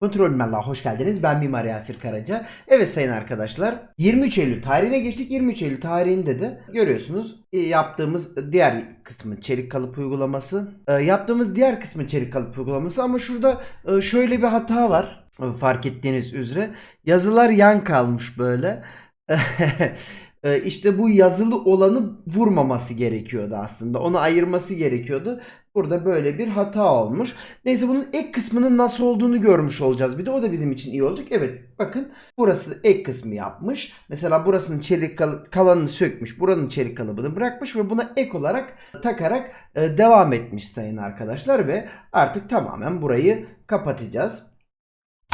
Kontrol Merla hoş geldiniz. Ben Mimar Yasir Karaca. Evet sayın arkadaşlar 23 Eylül tarihine geçtik. 23 Eylül tarihinde de görüyorsunuz e, yaptığımız diğer kısmın çelik kalıp uygulaması. E, Yaptığımız diğer kısmın çelik kalıp uygulaması ama şurada e, şöyle bir hata var. Fark ettiğiniz üzere yazılar yan kalmış böyle. E, işte bu yazılı olanı vurmaması gerekiyordu aslında. Onu ayırması gerekiyordu. Burada böyle bir hata olmuş. Neyse bunun ek kısmının nasıl olduğunu görmüş olacağız. Bir de o da bizim için iyi olacak. Evet bakın burası ek kısmı yapmış. Mesela burasının çelik kal- kalanını sökmüş. Buranın çelik kalıbını bırakmış ve buna ek olarak takarak e, devam etmiş sayın arkadaşlar ve artık tamamen burayı kapatacağız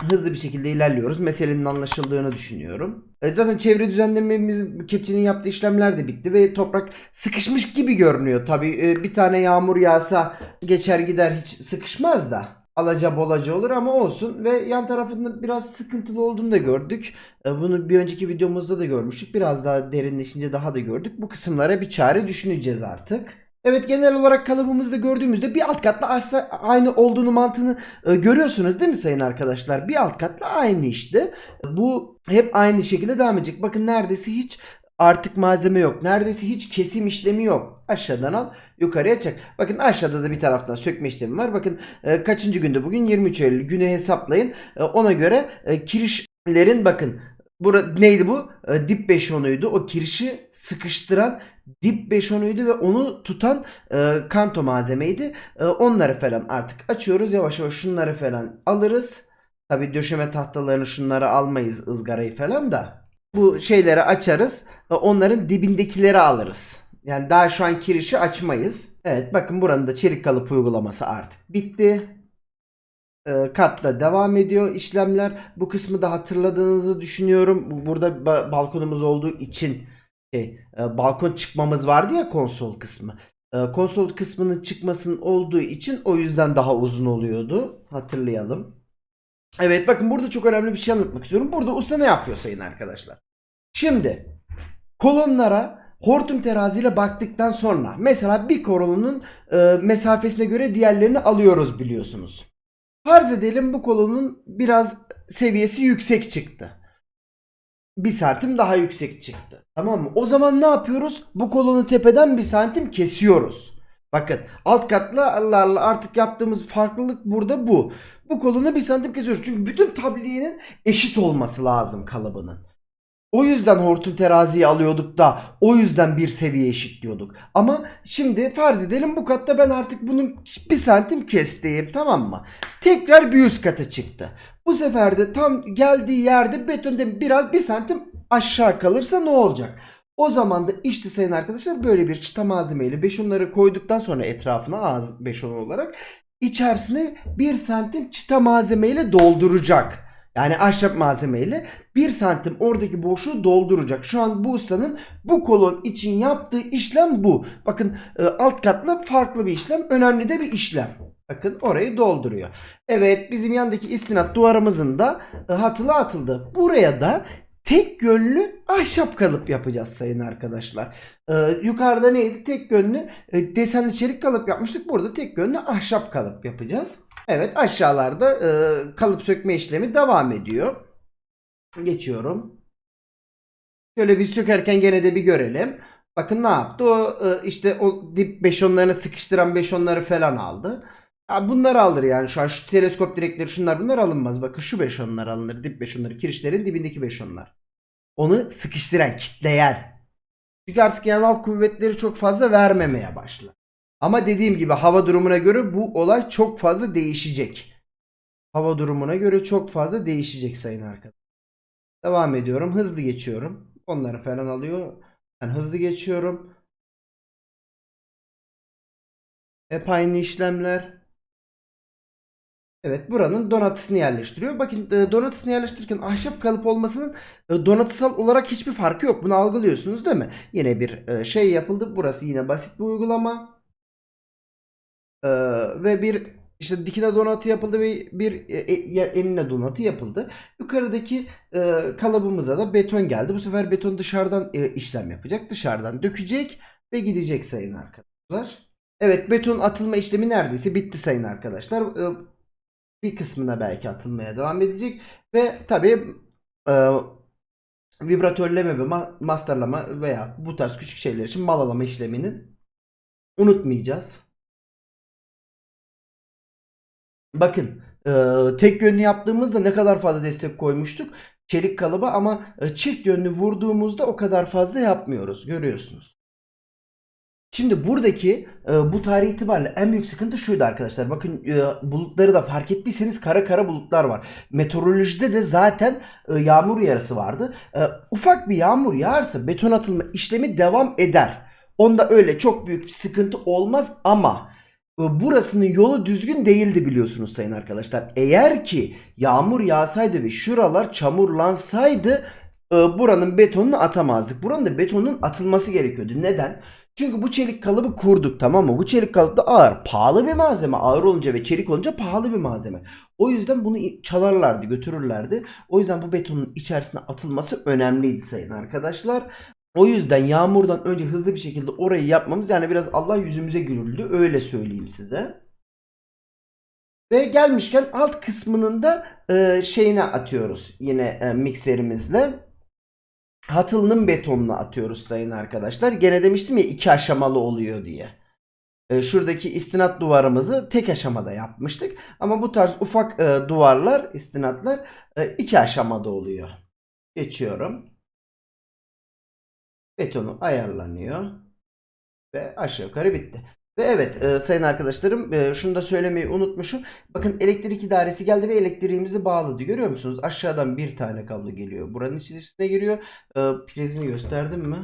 hızlı bir şekilde ilerliyoruz. Meselenin anlaşıldığını düşünüyorum. E, zaten çevre düzenlememiz kepçenin yaptığı işlemler de bitti ve toprak sıkışmış gibi görünüyor. Tabii e, bir tane yağmur yağsa geçer gider hiç sıkışmaz da. Alaca bolaca olur ama olsun ve yan tarafında biraz sıkıntılı olduğunu da gördük. E, Bunu bir önceki videomuzda da görmüştük. Biraz daha derinleşince daha da gördük. Bu kısımlara bir çare düşüneceğiz artık. Evet genel olarak kalıbımızda gördüğümüzde bir alt katla aynı olduğunu mantığını e, görüyorsunuz değil mi sayın arkadaşlar? Bir alt katla aynı işte. Bu hep aynı şekilde devam edecek. Bakın neredeyse hiç artık malzeme yok. Neredeyse hiç kesim işlemi yok. Aşağıdan al yukarıya çek. Bakın aşağıda da bir taraftan sökme işlemi var. Bakın e, kaçıncı günde bugün 23 Eylül günü hesaplayın. E, ona göre e, kirişlerin bakın Bura, neydi bu? E, dip beşonuydu. O kirişi sıkıştıran dip beşonuydu ve onu tutan e, kanto malzemeydi. E, onları falan artık açıyoruz. Yavaş yavaş şunları falan alırız. Tabi döşeme tahtalarını şunları almayız ızgarayı falan da. Bu şeyleri açarız. E, onların dibindekileri alırız. Yani daha şu an kirişi açmayız. Evet bakın buranın da çelik kalıp uygulaması artık bitti. E, katta devam ediyor işlemler. Bu kısmı da hatırladığınızı düşünüyorum. Bu- Burada ba- balkonumuz olduğu için şey, e, balkon çıkmamız vardı ya konsol kısmı. E, konsol kısmının çıkmasının olduğu için o yüzden daha uzun oluyordu. Hatırlayalım. Evet bakın burada çok önemli bir şey anlatmak istiyorum. Burada usta ne yapıyor sayın arkadaşlar? Şimdi kolonlara hortum teraziyle baktıktan sonra mesela bir kolonun e, mesafesine göre diğerlerini alıyoruz biliyorsunuz. Farz edelim bu kolonun biraz seviyesi yüksek çıktı. Bir santim daha yüksek çıktı. Tamam mı? O zaman ne yapıyoruz? Bu kolonu tepeden bir santim kesiyoruz. Bakın alt katlarla artık yaptığımız farklılık burada bu. Bu kolonu bir santim kesiyoruz. Çünkü bütün tabliyenin eşit olması lazım kalıbının. O yüzden hortum teraziyi alıyorduk da o yüzden bir seviye eşitliyorduk. Ama şimdi farz edelim bu katta ben artık bunun bir santim kestiğim tamam mı? Tekrar bir üst kata çıktı. Bu sefer de tam geldiği yerde betonda biraz bir santim aşağı kalırsa ne olacak? O zaman da işte sayın arkadaşlar böyle bir çıta malzemeyle beşonları koyduktan sonra etrafına ağız beşon olarak içerisine bir santim çıta malzemeyle dolduracak. Yani ahşap malzemeyle 1 santim oradaki boşluğu dolduracak. Şu an bu ustanın bu kolon için yaptığı işlem bu. Bakın e, alt katla farklı bir işlem. Önemli de bir işlem. Bakın orayı dolduruyor. Evet bizim yandaki istinat duvarımızın da e, hatılı atıldı. Buraya da tek yönlü ahşap kalıp yapacağız sayın arkadaşlar. Ee, yukarıda neydi? Tek yönlü e, desenli çelik kalıp yapmıştık. Burada tek yönlü ahşap kalıp yapacağız. Evet aşağılarda e, kalıp sökme işlemi devam ediyor. Geçiyorum. Şöyle bir sökerken gene de bir görelim. Bakın ne yaptı? O e, işte o dip beşonlarını sıkıştıran beşonları falan aldı. Ya bunlar alır yani şu an şu teleskop direkleri şunlar bunlar alınmaz. Bakın şu beşonlar alınır. Dip beşonları kirişlerin dibindeki beşonlar. Onu sıkıştıran, kitleyen. Çünkü artık yanal kuvvetleri çok fazla vermemeye başlar. Ama dediğim gibi hava durumuna göre bu olay çok fazla değişecek. Hava durumuna göre çok fazla değişecek sayın arkadaşlar. Devam ediyorum. Hızlı geçiyorum. Onları falan alıyor. Ben hızlı geçiyorum. Hep aynı işlemler. Evet buranın donatısını yerleştiriyor. Bakın e, donatısını yerleştirirken ahşap kalıp olmasının e, donatısal olarak hiçbir farkı yok. Bunu algılıyorsunuz değil mi? Yine bir e, şey yapıldı. Burası yine basit bir uygulama. Ve bir işte dikine donatı yapıldı ve bir enine donatı yapıldı. Yukarıdaki kalıbımıza da beton geldi. Bu sefer beton dışarıdan işlem yapacak. Dışarıdan dökecek ve gidecek sayın arkadaşlar. Evet beton atılma işlemi neredeyse bitti sayın arkadaşlar. Bir kısmına belki atılmaya devam edecek. Ve tabii e, vibratörleme ve ma- masterlama veya bu tarz küçük şeyler için malalama işlemini unutmayacağız. Bakın e, tek yönlü yaptığımızda ne kadar fazla destek koymuştuk çelik kalıba ama e, çift yönlü vurduğumuzda o kadar fazla yapmıyoruz görüyorsunuz. Şimdi buradaki e, bu tarih itibariyle en büyük sıkıntı şuydu arkadaşlar. Bakın e, bulutları da fark ettiyseniz kara kara bulutlar var. Meteorolojide de zaten e, yağmur yarısı vardı. Ufak bir yağmur yağarsa beton atılma işlemi devam eder. Onda öyle çok büyük bir sıkıntı olmaz ama burasının yolu düzgün değildi biliyorsunuz sayın arkadaşlar. Eğer ki yağmur yağsaydı ve şuralar çamurlansaydı buranın betonunu atamazdık. Buranın da betonun atılması gerekiyordu. Neden? Çünkü bu çelik kalıbı kurduk tamam mı? Bu çelik kalıp da ağır. Pahalı bir malzeme. Ağır olunca ve çelik olunca pahalı bir malzeme. O yüzden bunu çalarlardı, götürürlerdi. O yüzden bu betonun içerisine atılması önemliydi sayın arkadaşlar. O yüzden yağmurdan önce hızlı bir şekilde orayı yapmamız yani biraz Allah yüzümüze gülüldü. Öyle söyleyeyim size. Ve gelmişken alt kısmının da e, şeyine atıyoruz yine e, mikserimizle. Hatılının betonuna atıyoruz sayın arkadaşlar. Gene demiştim ya iki aşamalı oluyor diye. E, şuradaki istinat duvarımızı tek aşamada yapmıştık. Ama bu tarz ufak e, duvarlar, istinatlar e, iki aşamada oluyor. Geçiyorum. Betonu ayarlanıyor. Ve aşağı yukarı bitti. Ve evet e, sayın arkadaşlarım e, şunu da söylemeyi unutmuşum. Bakın elektrik idaresi geldi ve elektriğimizi bağladı. Görüyor musunuz? Aşağıdan bir tane kablo geliyor. Buranın içerisine giriyor. E, prizini gösterdim mi?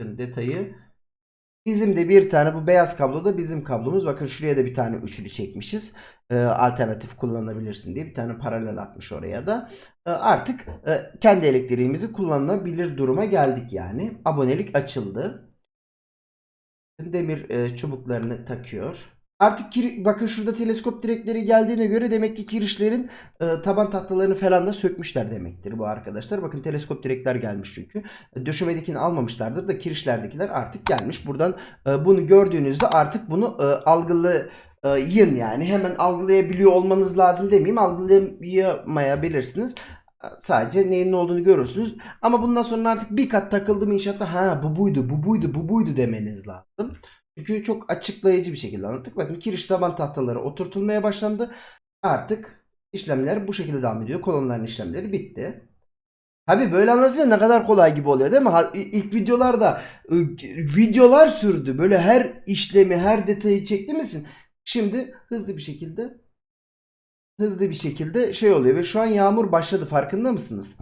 Bakın detayı. Bizim de bir tane bu beyaz kablo da bizim kablomuz. Bakın şuraya da bir tane üçlü çekmişiz. E, alternatif kullanabilirsin diye bir tane paralel atmış oraya da. E, artık e, kendi elektriğimizi kullanılabilir duruma geldik yani. Abonelik açıldı demir e, çubuklarını takıyor. Artık kir- bakın şurada teleskop direkleri geldiğine göre demek ki kirişlerin e, taban tahtalarını falan da sökmüşler demektir bu arkadaşlar. Bakın teleskop direkler gelmiş çünkü. E, Döşemedekini almamışlardır da kirişlerdekiler artık gelmiş. Buradan e, bunu gördüğünüzde artık bunu e, algılayın yani. Hemen algılayabiliyor olmanız lazım demeyeyim. Algılayamayabilirsiniz. Sadece neyin ne olduğunu görürsünüz. Ama bundan sonra artık bir kat takıldı mı inşaatta ha bu buydu bu buydu bu buydu demeniz lazım. Çünkü çok açıklayıcı bir şekilde anlattık. Bakın kiriş taban tahtaları oturtulmaya başlandı. Artık işlemler bu şekilde devam ediyor. Kolonların işlemleri bitti. Tabi böyle anlatınca ne kadar kolay gibi oluyor değil mi? İlk videolarda videolar sürdü. Böyle her işlemi, her detayı çektiğimiz için şimdi hızlı bir şekilde hızlı bir şekilde şey oluyor ve şu an yağmur başladı farkında mısınız?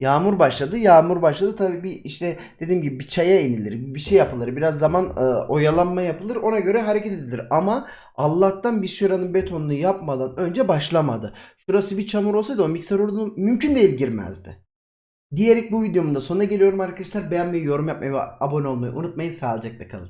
Yağmur başladı. Yağmur başladı. Tabii bir işte dediğim gibi bir çaya inilir. Bir şey yapılır. Biraz zaman e, oyalanma yapılır. Ona göre hareket edilir. Ama Allah'tan bir şuranın betonunu yapmadan önce başlamadı. Şurası bir çamur olsaydı o mikser orada mümkün değil girmezdi. Diyerek bu videomun da sonuna geliyorum arkadaşlar. Beğenmeyi, yorum yapmayı ve abone olmayı unutmayın. Sağlıcakla kalın.